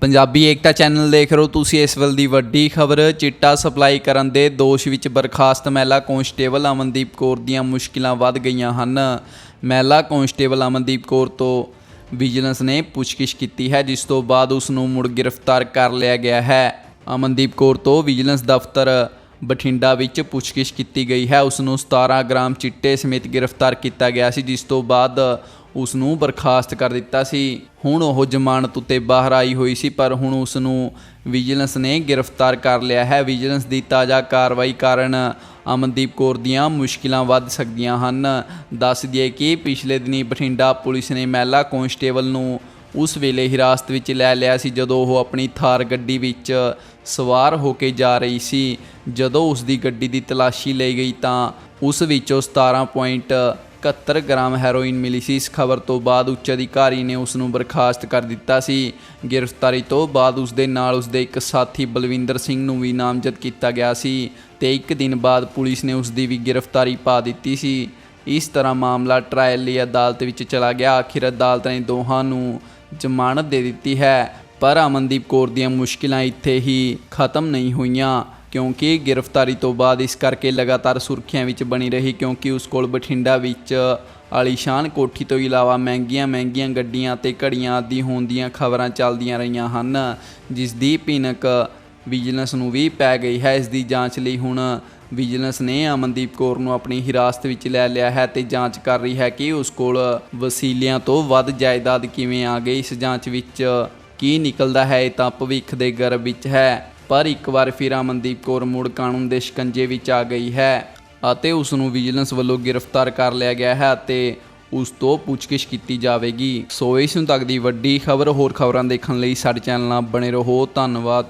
ਪੰਜਾਬੀ ਏਕਤਾ channel ਦੇਖ ਰਹੇ ਹੋ ਤੁਸੀਂ ਇਸ ਵੇਲੇ ਦੀ ਵੱਡੀ ਖਬਰ, ਚਿੱਟਾ ਸਪਲਾਈ ਕਰਨ ਦੇ ਦੋਸ਼ ਵਿੱਚ ਬਰਖਾਸਤ ਮਹਿਲਾ ਕਾਂਸਟੇਬਲ ਅਮਨਦੀਪ ਕੌਰ ਦੀਆਂ ਮੁਸ਼ਕਿਲਾਂ ਵੱਧ ਗਈਆਂ ਹਨ। ਮਹਿਲਾ ਕਾਂਸਟੇਬਲ ਅਮਨਦੀਪ ਕੌਰ ਤੋਂ ਵਿਜੀਲੈਂਸ ਨੇ ਪੁੱਛਗਿੱਛ ਕੀਤੀ ਹੈ, ਜਿਸ ਤੋਂ ਬਾਅਦ ਉਸ ਨੂੰ ਮੁੜ ਗ੍ਰਿਫਤਾਰ ਕਰ ਲਿਆ ਗਿਆ ਹੈ। ਅਮਨਦੀਪ ਕੌਰ ਤੋਂ ਵਿਜੀਲੈਂਸ ਦਫ਼ਤਰ ਬਠਿੰਡਾ ਵਿੱਚ ਪੁੱਛਗਿੱਛ ਕੀਤੀ ਗਈ ਹੈ। ਉਸ ਨੂੰ 17 ਗ੍ਰਾਮ ਚਿੱਟੇ ਸਮੇਤ ਗ੍ਰਿਫਤਾਰ ਕੀਤਾ ਗਿਆ ਸੀ, ਜਿਸ ਤੋਂ ਬਾਅਦ ਉਸ ਨੂੰ ਬਰਖਾਸਤ ਕਰ ਦਿੱਤਾ ਸੀ। ਹੁਣ ਉਹ ਜ਼ਮਾਨਤ ਉੱਤੇ ਬਾਹਰ ਆਈ ਹੋਈ ਸੀ, ਪਰ ਹੁਣ ਉਸ ਨੂੰ ਵਿਜੀਲੈਂਸ ਨੇ ਗ੍ਰਿਫਤਾਰ ਕਰ ਲਿਆ ਹੈ। ਵਿਜੀਲੈਂਸ ਦੀ ਤਾਜ਼ਾ ਕਾਰਵਾਈ ਕਾਰਨ ਅਮਨਦੀਪ ਕੌਰ ਦੀਆਂ ਮੁਸ਼ਕਿਲਾਂ ਵੱਧ ਸਕਦੀਆਂ ਹਨ। ਦੱਸ ਦਈਏ ਕਿ ਪਿਛਲੇ ਦਿਨੀ ਬਠਿੰਡਾ ਪੁਲਿਸ ਨੇ ਮਹਿਲਾ ਕਾਂਸਟੇਬਲ ਨੂੰ ਉਸ ਵੇਲੇ ਹਿਰਾਸਤ ਵਿੱਚ ਲੈ ਲਿਆ ਸੀ, ਜਦੋਂ ਉਹ ਆਪਣੀ ਥਾਰ ਗੱਡੀ ਵਿੱਚ ਸਵਾਰ ਹੋ ਕੇ ਜਾ ਰਹੀ ਸੀ। ਜਦੋਂ ਉਸ ਦੀ ਗੱਡੀ ਦੀ ਤਲਾਸ਼ੀ ਲਈ ਗਈ ਤਾਂ ਉਸ ਵਿੱਚੋਂ 17.71 ਗ੍ਰਾਮ ਹੈਰੋਇਨ ਮਿਲੀ ਸੀ। ਇਸ ਖਬਰ ਤੋਂ ਬਾਅਦ ਉੱਚ ਅਧਿਕਾਰੀ ਨੇ ਉਸ ਨੂੰ ਬਰਖਾਸਤ ਕਰ ਦਿੱਤਾ ਸੀ। ਗ੍ਰਿਫਤਾਰੀ ਤੋਂ ਬਾਅਦ ਉਸ ਦੇ ਨਾਲ ਉਸ ਦੇ ਇੱਕ ਸਾਥੀ ਬਲਵਿੰਦਰ ਸਿੰਘ ਨੂੰ ਵੀ ਨਾਮਜ਼ਦ ਕੀਤਾ ਗਿਆ ਸੀ ਤੇ ਇੱਕ ਦਿਨ ਬਾਅਦ ਪੁਲਿਸ ਨੇ ਉਸ ਦੀ ਵੀ ਗ੍ਰਿਫਤਾਰੀ ਪਾ ਦਿੱਤੀ ਸੀ। ਇਸ ਤਰ੍ਹਾਂ ਮਾਮਲਾ ਟ੍ਰਾਇਲ ਲਈ ਅਦਾਲਤ ਵਿੱਚ ਚਲਾ ਗਿਆ। ਆਖਿਰ ਅਦਾਲਤ ਨੇ ਦੋਹਾਂ ਨੂੰ ਜ਼ਮਾਨਤ ਦੇ ਦਿੱਤੀ ਹੈ, ਪਰ ਅਮਨਦੀਪ ਕੌਰ ਦੀਆਂ ਮੁਸ਼ਕਿਲਾਂ ਇੱਥੇ ਹੀ ਖਤਮ ਨਹੀਂ ਹੋਈਆਂ। ਕਿਉਂਕਿ ਗ੍ਰਿਫਤਾਰੀ ਤੋਂ ਬਾਅਦ ਇਸ ਕਰਕੇ ਲਗਾਤਾਰ ਸੁਰਖੀਆਂ ਵਿੱਚ ਬਣੀ ਰਹੀ ਕਿਉਂਕਿ ਉਸ ਕੋਲ ਬਠਿੰਡਾ ਵਿੱਚ ਆਲੀਸ਼ਾਨ ਕੋਠੀ ਤੋਂ ਇਲਾਵਾ ਮਹਿੰਗੀਆਂ ਮਹਿੰਗੀਆਂ ਗੱਡੀਆਂ ਤੇ ਘੜੀਆਂ ਆਦਿ ਹੋਣ ਦੀਆਂ ਖਬਰਾਂ ਚੱਲਦੀਆਂ ਰਹੀਆਂ ਹਨ, ਜਿਸ ਦੀ ਭਿਣਕ ਵਿਜੀਲੈਂਸ ਨੂੰ ਵੀ ਪੈ ਗਈ ਹੈ। ਇਸ ਦੀ ਜਾਂਚ ਲਈ ਹੁਣ ਵਿਜੀਲੈਂਸ ਨੇ ਅਮਨਦੀਪ ਕੌਰ ਨੂੰ ਆਪਣੀ ਹਿਰਾਸਤ ਵਿੱਚ ਲੈ ਲਿਆ ਹੈ ਤੇ ਜਾਂਚ ਕਰ ਰਹੀ ਹੈ ਕਿ ਉਸ ਕੋਲ ਵਸੀਲਿਆਂ ਤੋਂ ਵੱਧ ਜਾਇਦਾਦ ਕਿਵੇਂ ਆ ਗਈ। ਇਸ ਜਾਂਚ ਵਿੱਚ ਕੀ ਨਿਕਲਦਾ ਹੈ ਇਹ ਤਾਂ ਭਵਿੱਖ ਦੇ ਗਰਭ ਵਿੱਚ ਹੈ। ਪਰ ਇੱਕ ਵਾਰ ਫਿਰ ਅਮਨਦੀਪ ਕੌਰ ਮੁੜ ਕਾਨੂੰਨ ਦੇ ਸ਼ਿਕੰਜੇ ਵਿੱਚ ਆ ਗਈ ਹੈ ਅਤੇ ਉਸ ਨੂੰ ਵਿਜੀਲੈਂਸ ਵੱਲੋਂ ਗ੍ਰਿਫਤਾਰ ਕਰ ਲਿਆ ਗਿਆ ਹੈ ਅਤੇ ਉਸ ਤੋਂ ਪੁੱਛਗਿੱਛ ਕੀਤੀ ਜਾਵੇਗੀ। ਸੋ ਇਸ ਨੂੰ ਤੱਕ ਦੀ ਵੱਡੀ ਖਬਰ ਹੋਰ ਖਬਰਾਂ ਦੇਖਣ ਲਈ ਸਾਡੇ ਚੈਨਲ ਨਾਲ ਬਣੇ ਰਹੋ। ਧੰਨਵਾਦ।